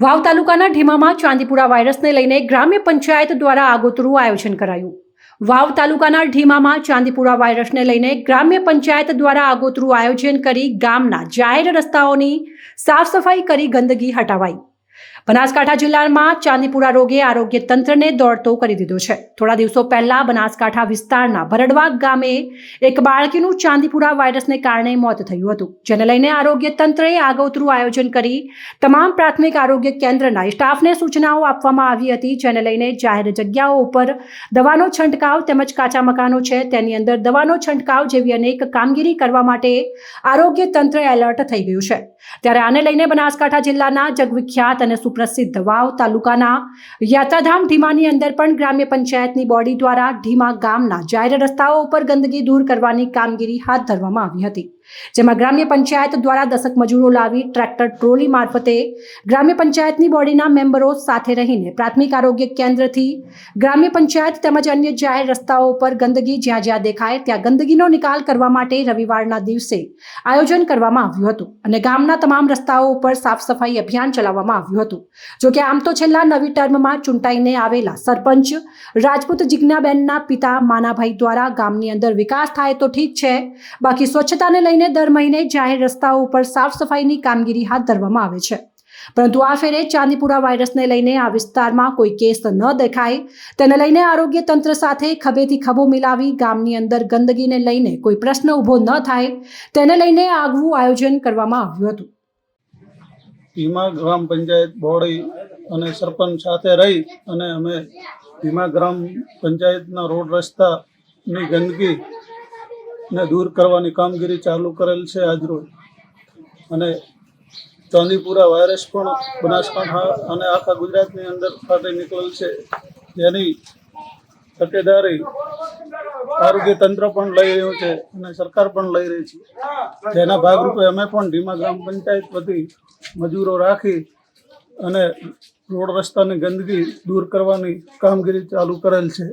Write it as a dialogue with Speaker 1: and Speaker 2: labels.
Speaker 1: વાવ તાલુકાના ઢીમામાં ચાંદીપુરા વાયરસને લઈને ગ્રામ્ય પંચાયત દ્વારા આગોતરું આયોજન કરાયું. વાવ તાલુકાના ઢીમામાં ચાંદીપુરા વાયરસને લઈને ગ્રામ્ય પંચાયત દ્વારા આગોતરું આયોજન કરી ગામના જાહેર રસ્તાઓની સાફ સફાઈ કરી ગંદકી હટાવાઈ. બનાસકાંઠા જિલ્લામાં ચાંદીપુરા રોગે આરોગ્ય તંત્રને દોડતો કરી દીધો છે. થોડા દિવસો પહેલા બનાસકાંઠા વિસ્તારના ભરડવા ગામે એક બાળકીનું ચાંદીપુરા વાયરસને કારણે મોત થયું હતું. જેને લઈને આરોગ્ય તંત્રએ આગોતરું આયોજન કરી તમામ પ્રાથમિક આરોગ્ય કેન્દ્રના સ્ટાફને સૂચનાઓ આપવામાં આવી હતી, જેને લઈને જાહેર જગ્યાઓ ઉપર દવાનો છંટકાવ તેમજ કાચા મકાનો છે. તેની અંદર દવાનો છંટકાવ જેવી અનેક કામગીરી કરવા માટે આરોગ્ય તંત્ર એલર્ટ થઈ ગયું છે. ત્યારે આને લઈને બનાસકાંઠા જિલ્લાના જગવિખ્યાત અને સુપ્રસિદ્ધ વાવ તાલુકાના યાત્રાધામ ઢીમાની અંદર પણ ગ્રામ્ય પંચાયતની બોડી દ્વારા ઢીમા ગામના જાહેર રસ્તાઓ ઉપર ગંદકી દૂર કરવાની કામગીરી હાથ ધરવામાં આવી હતી. જેમાં ગ્રામ્ય પંચાયત દ્વારા દશક મજૂરો લાવી ટ્રેક્ટર ટ્રોલી મારફતે ગ્રામ્ય પંચાયતની બોડીના મેમ્બરો સાથે રહીને પ્રાથમિક આરોગ્ય કેન્દ્રથી ગ્રામ્ય પંચાયત તેમજ અન્ય જાહેર રસ્તાઓ પર ગંદકી જ્યાં જ્યાં દેખાય ત્યાં ગંદકીનો નિકાલ કરવા માટે રવિવારના દિવસે આયોજન કરવામાં આવ્યું હતું અને ગામના તમામ રસ્તાઓ ઉપર સાફ સફાઈ અભિયાન ચલાવવામાં આવ્યું હતું. જોકે આમ તો છેલ્લા નવી ટર્મમાં ચૂંટાઈને આવેલા સરપંચ રાજપૂત જિજ્ઞાબેનના પિતા માનાભાઈ દ્વારા ગામની અંદર વિકાસ થાય તો ઠીક છે, બાકી સ્વચ્છતાને લઈને દર મહિને જાહેર રસ્તાઓ ઉપર સાફ સફાઈની કામગીરી હાથ ધરવામાં આવે છે. પરંતુ આ ફેરે ચાંદીપુરા વાયરસને લઈને આ વિસ્તારમાં કોઈ કેસ ન દેખાય. તેને લઈને આરોગ્ય તંત્ર સાથે ખભેથી ખભો મિલાવી ગામની અંદર ગંદકીને લઈને કોઈ પ્રશ્ન ઊભો ન થાય. તેને લઈને આગવું આયોજન કરવામાં આવ્યું હતું.
Speaker 2: ભીમા ગ્રામ પંચાયત બોડી અને સરપંચ સાથે રહી અને અમે ભીમા ગ્રામ પંચાયતના રોડ રસ્તાની ગંદકી ને દૂર કરવાની કામગીરી ચાલુ કરેલ છે આજરોજ. અને ચાંદીપુરા વાયરસ પણ બનાસકાંઠા અને આખા ગુજરાતની અંદર ફાટી નીકળેલ છે. જેની તકેદારી આરોગ્ય તંત્ર પણ લઈ રહ્યું છે અને સરકાર પણ લઈ રહી છે. જેના ભાગરૂપે અમે પણ ધીમા ગ્રામ પંચાયત વતી મજૂરો રાખી અને રોડ રસ્તાની ગંદકી દૂર કરવાની કામગીરી ચાલુ કરેલ છે.